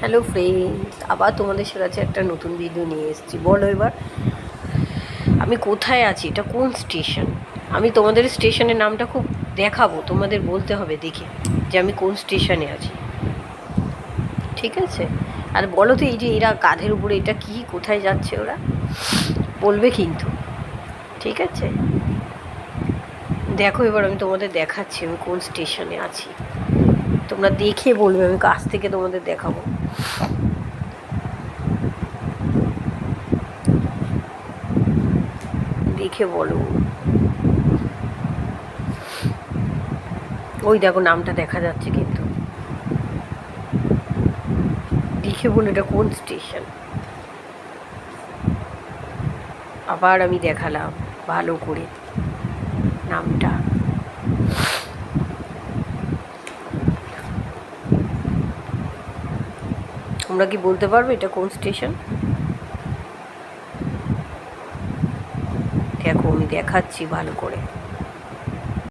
Hello friends আবার তোমাদের কাছে একটা নতুন ভিডিও নিয়ে এসেছি। বলো এবার, আমি কোথায় আছি? এটা কোন স্টেশন আমি তোমাদের স্টেশনের নামটা খুব দেখাবো। তোমাদের বলতে হবে দেখে যে আমি কোন স্টেশনে আছি। ঠিক আছে? আর বলো তো এই যে এরা কাঁধের উপরে এটা কি? কোথায় যাচ্ছে ওরা? বলবে কিন্তু। ঠিক আছে? দেখো এবার আমি তোমাদের দেখাচ্ছি আমি কোন স্টেশনে আছি। তোমরা দেখে বলবে, আমি কাছ থেকে তোমাদের দেখাবো। দেখে বলো। ওই দেখো, নামটা দেখা যাচ্ছে কিন্তু। দেখে বলো এটা কোন স্টেশন। আবার আমি দেখালাম, ভালো করে নামটা। তোমরা কি বলতে পারবে এটা কোন স্টেশন? দেখো আমি দেখাচ্ছি ভালো করে।